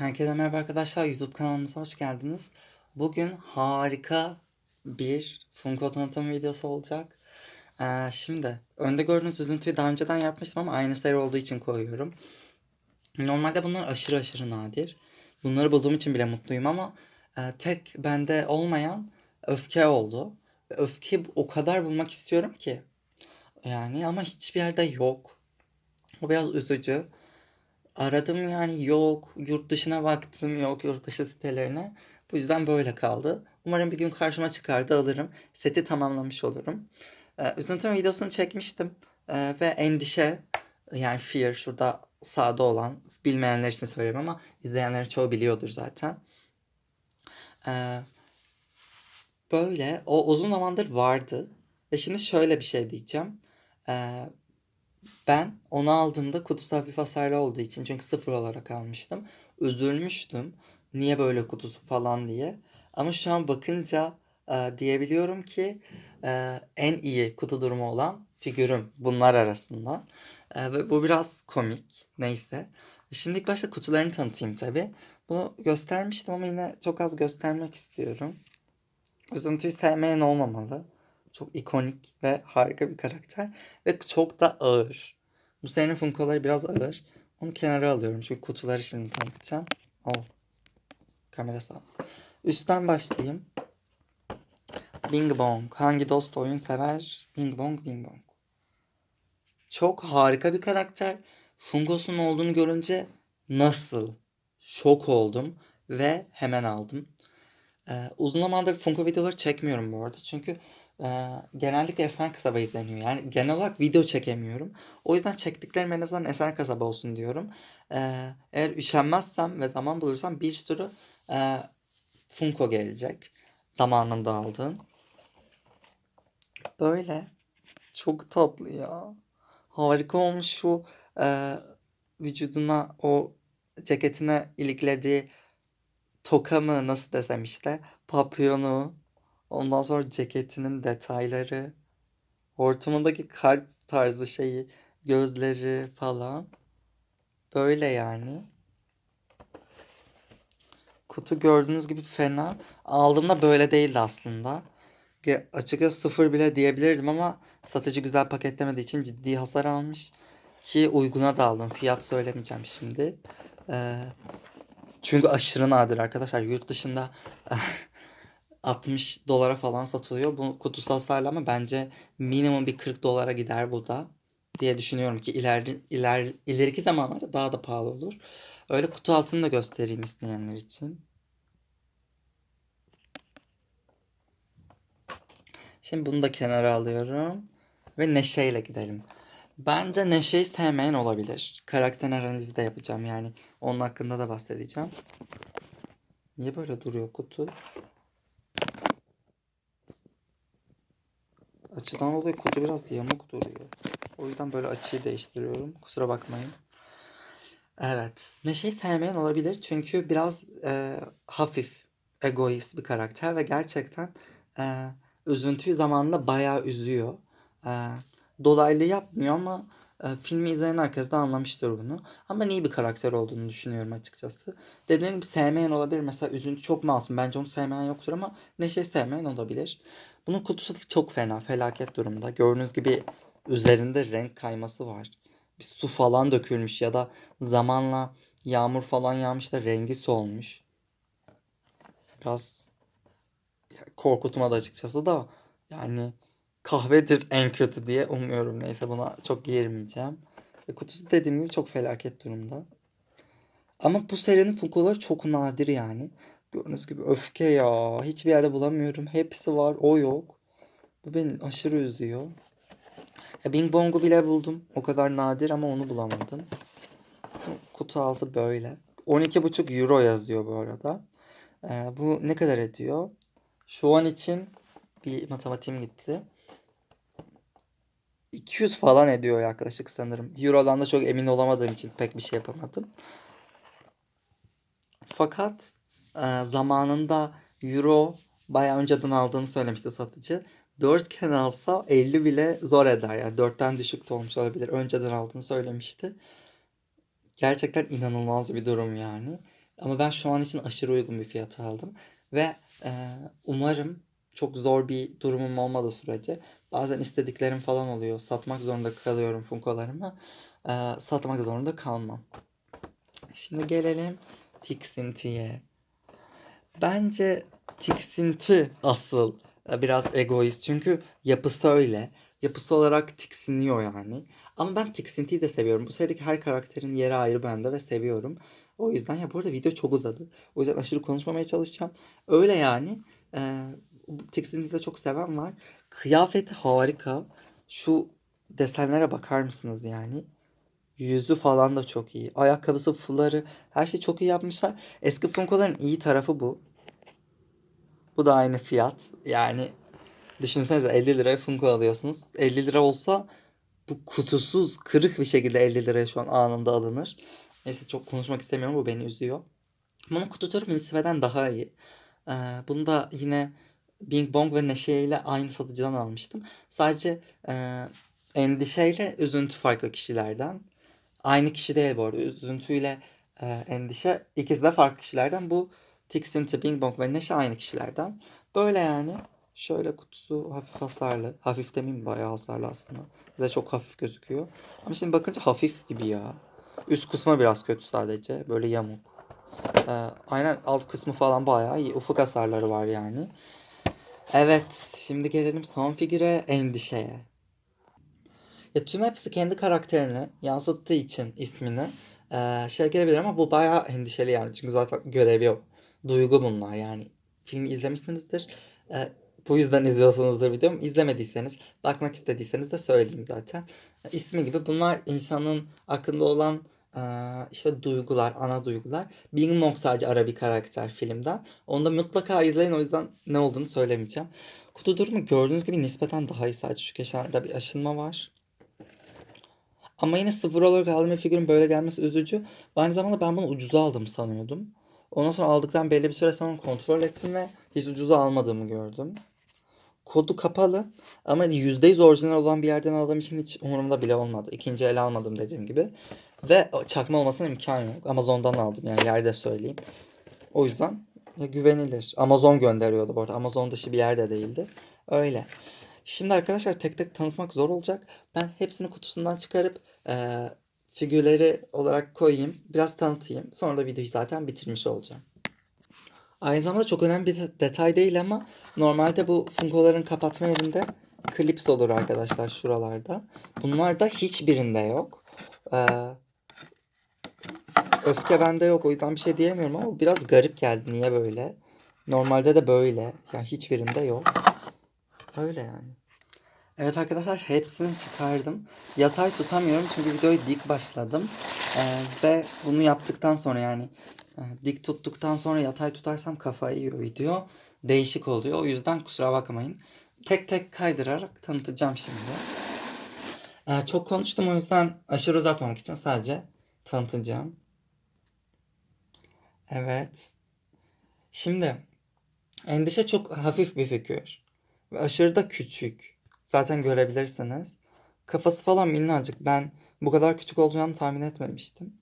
Herkese merhaba arkadaşlar. YouTube kanalımıza hoş geldiniz. Bugün harika bir Funko tanıtım videosu olacak. Ee, şimdi önde gördüğünüz üzüntüyü daha önceden yapmıştım ama aynı seri olduğu için koyuyorum. Normalde bunlar aşırı aşırı nadir. Bunları bulduğum için bile mutluyum ama e, tek bende olmayan öfke oldu. Ve öfkeyi o kadar bulmak istiyorum ki. Yani ama hiçbir yerde yok. O biraz üzücü. Aradım yani yok. Yurt dışına baktım yok yurt dışı sitelerine. Bu yüzden böyle kaldı. Umarım bir gün karşıma çıkar da alırım. Seti tamamlamış olurum. Ee, üzüntü videosunu çekmiştim. Ee, ve endişe yani fear şurada sağda olan bilmeyenler için söyleyeyim ama izleyenlerin çoğu biliyordur zaten. Ee, böyle o uzun zamandır vardı. Ve şimdi şöyle bir şey diyeceğim. Ee, ben onu aldığımda kutusu hafif hasarlı olduğu için çünkü sıfır olarak almıştım. Üzülmüştüm. Niye böyle kutusu falan diye. Ama şu an bakınca e, diyebiliyorum ki e, en iyi kutu durumu olan figürüm bunlar arasında. E, ve bu biraz komik. Neyse. Şimdi ilk başta kutularını tanıtayım tabii. Bunu göstermiştim ama yine çok az göstermek istiyorum. Üzüntüyü sevmeyen olmamalı. Çok ikonik ve harika bir karakter. Ve çok da ağır. Bu serinin Funko'ları biraz ağır. Onu kenara alıyorum çünkü kutuları şimdi tanıtacağım. Oh. Kamera sağ. Üstten başlayayım. Bing Bong. Hangi dost oyun sever? Bing Bong, Bing Bong. Çok harika bir karakter. Funko'sun olduğunu görünce nasıl? Şok oldum ve hemen aldım. Ee, uzun zamandır Funko videoları çekmiyorum bu arada. Çünkü e, genellikle Esen Kasaba izleniyor. Yani genel olarak video çekemiyorum. O yüzden çektiklerim en azından Esen Kasaba olsun diyorum. Ee, eğer üşenmezsem ve zaman bulursam bir sürü e, Funko gelecek. Zamanında aldığım. Böyle. Çok tatlı ya. Harika olmuş şu e, vücuduna o ceketine iliklediği toka mı nasıl desem işte papyonu ondan sonra ceketinin detayları hortumundaki kalp tarzı şeyi gözleri falan. Böyle yani. Kutu gördüğünüz gibi fena. Aldığımda böyle değildi aslında. Açıkçası sıfır bile diyebilirdim ama satıcı güzel paketlemediği için ciddi hasar almış. Ki uyguna da aldım. Fiyat söylemeyeceğim şimdi. Ee, çünkü aşırı nadir arkadaşlar. Yurt dışında 60 dolara falan satılıyor. Bu kutusu hasarlı ama bence minimum bir 40 dolara gider bu da. Diye düşünüyorum ki ileri, iler, ileriki zamanlarda daha da pahalı olur. Öyle kutu altını da göstereyim isteyenler için. Şimdi bunu da kenara alıyorum. Ve Neşe'yle gidelim. Bence Neşe'yi sevmeyen olabilir. Karakter analizi de yapacağım yani. Onun hakkında da bahsedeceğim. Niye böyle duruyor kutu? Açıdan dolayı kutu biraz yamuk duruyor. O yüzden böyle açıyı değiştiriyorum. Kusura bakmayın. Evet. Neşe'yi sevmeyen olabilir. Çünkü biraz e, hafif, egoist bir karakter ve gerçekten e, üzüntüyü zamanında bayağı üzüyor. E, dolaylı yapmıyor ama e, filmi izleyen herkes de anlamıştır bunu. Ama iyi bir karakter olduğunu düşünüyorum açıkçası. Dediğim gibi sevmeyen olabilir. Mesela üzüntü çok masum. Bence onu sevmeyen yoktur ama Neşe'yi sevmeyen olabilir. Bunun kutusu çok fena. Felaket durumda. Gördüğünüz gibi üzerinde renk kayması var. Bir su falan dökülmüş ya da zamanla yağmur falan yağmış da rengi solmuş. Biraz korkutmadı açıkçası da yani kahvedir en kötü diye umuyorum. Neyse buna çok girmeyeceğim. E, kutusu dediğim gibi çok felaket durumda. Ama bu serinin Funko'ları çok nadir yani. Gördüğünüz gibi öfke ya. Hiçbir yerde bulamıyorum. Hepsi var. O yok. Bu beni aşırı üzüyor. Ya Bing Bong'u bile buldum. O kadar nadir ama onu bulamadım. Kutu altı böyle. 12,5 euro yazıyor bu arada. Ee, bu ne kadar ediyor? Şu an için bir matematiğim gitti. 200 falan ediyor yaklaşık sanırım. Euro'dan da çok emin olamadığım için pek bir şey yapamadım. Fakat e, zamanında Euro bayağı önceden aldığını söylemişti satıcı. 4 alsa 50 bile zor eder. Yani 4'ten düşük de olmuş olabilir. Önceden aldığını söylemişti. Gerçekten inanılmaz bir durum yani. Ama ben şu an için aşırı uygun bir fiyata aldım. Ve e, umarım çok zor bir durumum olmadığı sürece bazen istediklerim falan oluyor. Satmak zorunda kalıyorum Funko'larımı. E, satmak zorunda kalmam. Şimdi gelelim tiksintiye. Bence tiksinti asıl e, biraz egoist. Çünkü yapısı öyle. Yapısı olarak tiksiniyor yani. Ama ben tiksintiyi de seviyorum. Bu serideki her karakterin yeri ayrı bende ve seviyorum. O yüzden ya bu arada video çok uzadı. O yüzden aşırı konuşmamaya çalışacağım. Öyle yani. E, tiksintiyi de çok seven var. Kıyafeti harika. Şu desenlere bakar mısınız yani? Yüzü falan da çok iyi. Ayakkabısı, fuları, her şey çok iyi yapmışlar. Eski Funko'ların iyi tarafı bu. Bu da aynı fiyat. Yani düşünsenize 50 liraya Funko alıyorsunuz. 50 lira olsa bu kutusuz kırık bir şekilde 50 liraya şu an anında alınır. Neyse çok konuşmak istemiyorum bu beni üzüyor. Ama kutu turu Minisive'den daha iyi. Ee, bunu da yine Bing Bong ve Neşe ile aynı satıcıdan almıştım. Sadece e, endişeyle üzüntü farklı kişilerden. Aynı kişi değil bu arada. Üzüntüyle e, endişe ikisi de farklı kişilerden. Bu tiksinti, Bing Bong ve Neşe aynı kişilerden. Böyle yani. Şöyle kutusu hafif hasarlı. Hafif demeyeyim bayağı hasarlı aslında. Bize çok hafif gözüküyor. Ama şimdi bakınca hafif gibi ya. Üst kısmı biraz kötü sadece. Böyle yamuk. Ee, aynen alt kısmı falan bayağı iyi. Ufak hasarları var yani. Evet. Şimdi gelelim son figüre endişeye. Ya tüm hepsi kendi karakterini yansıttığı için ismini eee, şey gelebilir ama bu bayağı endişeli yani. Çünkü zaten görevi yok. Duygu bunlar yani. Filmi izlemişsinizdir. Eee, bu yüzden izliyorsunuzdur videomu. İzlemediyseniz, bakmak istediyseniz de söyleyeyim zaten. E, İsmi gibi bunlar insanın aklında olan eee, işte duygular, ana duygular. Bing Bong sadece ara bir karakter filmden. Onu da mutlaka izleyin o yüzden ne olduğunu söylemeyeceğim. Kutu durumu gördüğünüz gibi nispeten daha iyi sadece şu kenarda bir aşınma var. Ama yine sıfır olarak aldığım bir figürün böyle gelmesi üzücü. Aynı zamanda ben bunu ucuza aldım sanıyordum. Ondan sonra aldıktan belli bir süre sonra kontrol ettim ve hiç ucuza almadığımı gördüm. Kodu kapalı ama %100 orijinal olan bir yerden aldığım için hiç umurumda bile olmadı. İkinci el almadım dediğim gibi. Ve çakma olmasına imkan yok. Amazon'dan aldım yani yerde söyleyeyim. O yüzden güvenilir. Amazon gönderiyordu bu arada. Amazon dışı bir yerde değildi. Öyle. Şimdi arkadaşlar tek tek tanıtmak zor olacak. Ben hepsini kutusundan çıkarıp figürleri olarak koyayım. Biraz tanıtayım. Sonra da videoyu zaten bitirmiş olacağım. Aynı zamanda çok önemli bir de- detay değil ama normalde bu Funko'ların kapatma yerinde klips olur arkadaşlar şuralarda. Bunlar da hiçbirinde yok. Eee, öfke bende yok o yüzden bir şey diyemiyorum ama biraz garip geldi. Niye böyle? Normalde de böyle. Yani hiçbirinde yok. Öyle yani. Evet arkadaşlar hepsini çıkardım. Yatay tutamıyorum çünkü videoyu dik başladım. Ee, ve bunu yaptıktan sonra yani e, dik tuttuktan sonra yatay tutarsam kafayı yiyor video. Değişik oluyor. O yüzden kusura bakmayın. Tek tek kaydırarak tanıtacağım şimdi. Ee, çok konuştum o yüzden aşırı uzatmamak için sadece tanıtacağım. Evet. Şimdi endişe çok hafif bir figür. Ve aşırı da küçük. Zaten görebilirsiniz. Kafası falan minnacık. Ben bu kadar küçük olacağını tahmin etmemiştim.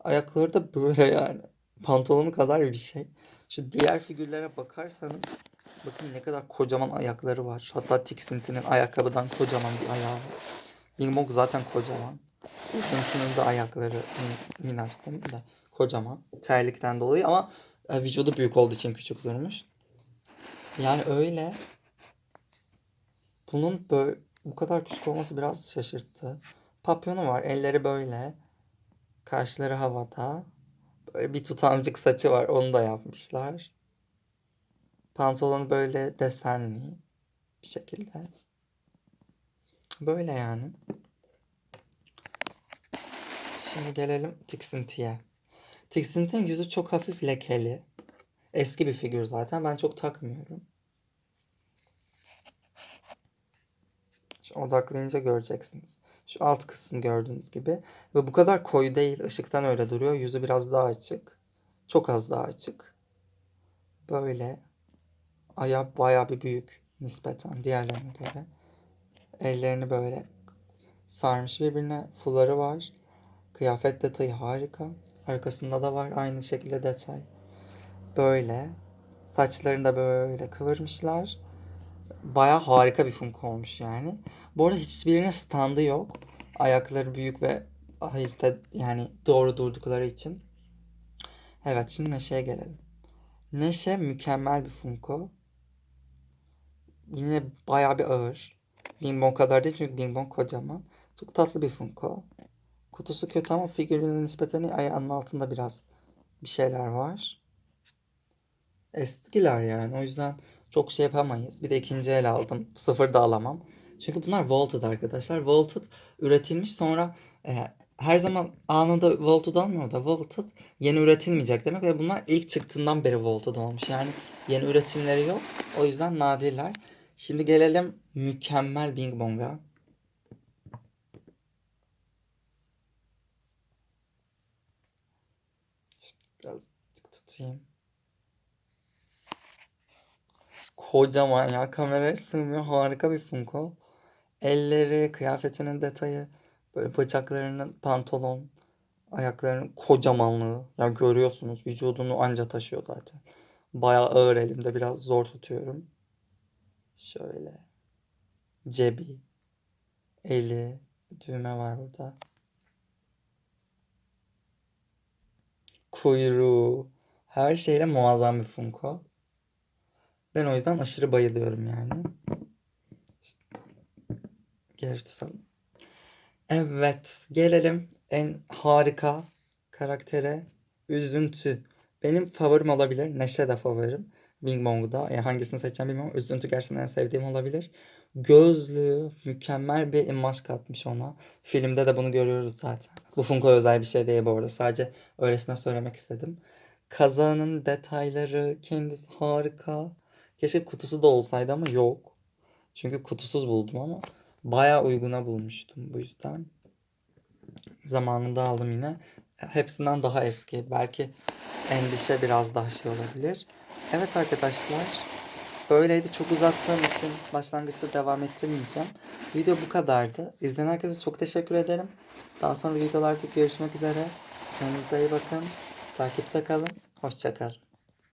Ayakları da böyle yani. Pantolonu kadar bir şey. Şu diğer figürlere bakarsanız bakın ne kadar kocaman ayakları var. Hatta Tiksinti'nin ayakkabıdan kocaman bir ayağı var. Bong zaten kocaman. Tiksinti'nin de ayakları min- minnacık değil mi de kocaman. Terlikten dolayı ama e, vücudu büyük olduğu için küçük durmuş. Yani öyle. Bunun böyle bu kadar küçük olması biraz şaşırttı. Papyonu var. Elleri böyle. Kaşları havada. Böyle bir tutamcık saçı var. Onu da yapmışlar. Pantolonu böyle desenli bir şekilde. Böyle yani. Şimdi gelelim tiksintiye. Tiksintinin yüzü çok hafif lekeli. Eski bir figür zaten. Ben çok takmıyorum. Odaklayınca göreceksiniz. Şu alt kısım gördüğünüz gibi. Ve bu kadar koyu değil. Işıktan öyle duruyor. Yüzü biraz daha açık. Çok az daha açık. Böyle. Ayağı bayağı bir büyük nispeten diğerlerine göre. Ellerini böyle sarmış birbirine. Fuları var. Kıyafet detayı harika. Arkasında da var aynı şekilde detay. Böyle. Saçlarını da böyle kıvırmışlar. Baya harika bir Funko olmuş yani. Bu arada hiçbirinin standı yok. Ayakları büyük ve işte yani doğru durdukları için. Evet şimdi Neşe'ye gelelim. Neşe mükemmel bir Funko. Yine baya bir ağır. Bing Bong kadar değil çünkü Bing Bong kocaman. Çok tatlı bir Funko. Kutusu kötü ama figürüne nispeten ayağının altında biraz bir şeyler var. Eskiler yani o yüzden çok şey yapamayız. Bir de ikinci el aldım. Sıfır da alamam. Çünkü bunlar Vaulted arkadaşlar. Vaulted üretilmiş sonra e, her zaman anında Vaulted almıyor da Vaulted yeni üretilmeyecek demek ve bunlar ilk çıktığından beri Vaulted olmuş. Yani yeni üretimleri yok. O yüzden nadirler. Şimdi gelelim mükemmel Bing Bong'a. Şimdi biraz tutayım. Kocaman ya kameraya sığmıyor. Harika bir Funko. Elleri, kıyafetinin detayı, böyle bacaklarının pantolon, ayaklarının kocamanlığı. Ya görüyorsunuz vücudunu anca taşıyor zaten. Bayağı ağır elimde biraz zor tutuyorum. Şöyle. Cebi. Eli. Düğme var burada. Kuyruğu. Her şeyle muazzam bir Funko. Ben o yüzden aşırı bayılıyorum yani. Geri tutalım. Evet, gelelim en harika karaktere. Üzüntü. Benim favorim olabilir. Neşe de favorim. Bing Bong'da. Yani hangisini seçeceğim bilmiyorum. Üzüntü gerçekten en sevdiğim olabilir. Gözlüğü mükemmel bir imaj katmış ona. Filmde de bunu görüyoruz zaten. Bu Funko özel bir şey değil bu arada. Sadece öylesine söylemek istedim. Kazağının detayları kendisi harika. Keşke kutusu da olsaydı ama yok. Çünkü kutusuz buldum ama bayağı uyguna bulmuştum bu yüzden. Zamanında aldım yine. Hepsinden daha eski. Belki endişe biraz daha şey olabilir. Evet arkadaşlar. Böyleydi. Çok uzattığım için başlangıçta devam ettirmeyeceğim. Video bu kadardı. İzleyen herkese çok teşekkür ederim. Daha sonra videolarda görüşmek üzere. Kendinize iyi bakın. Takipte kalın. Hoşçakalın.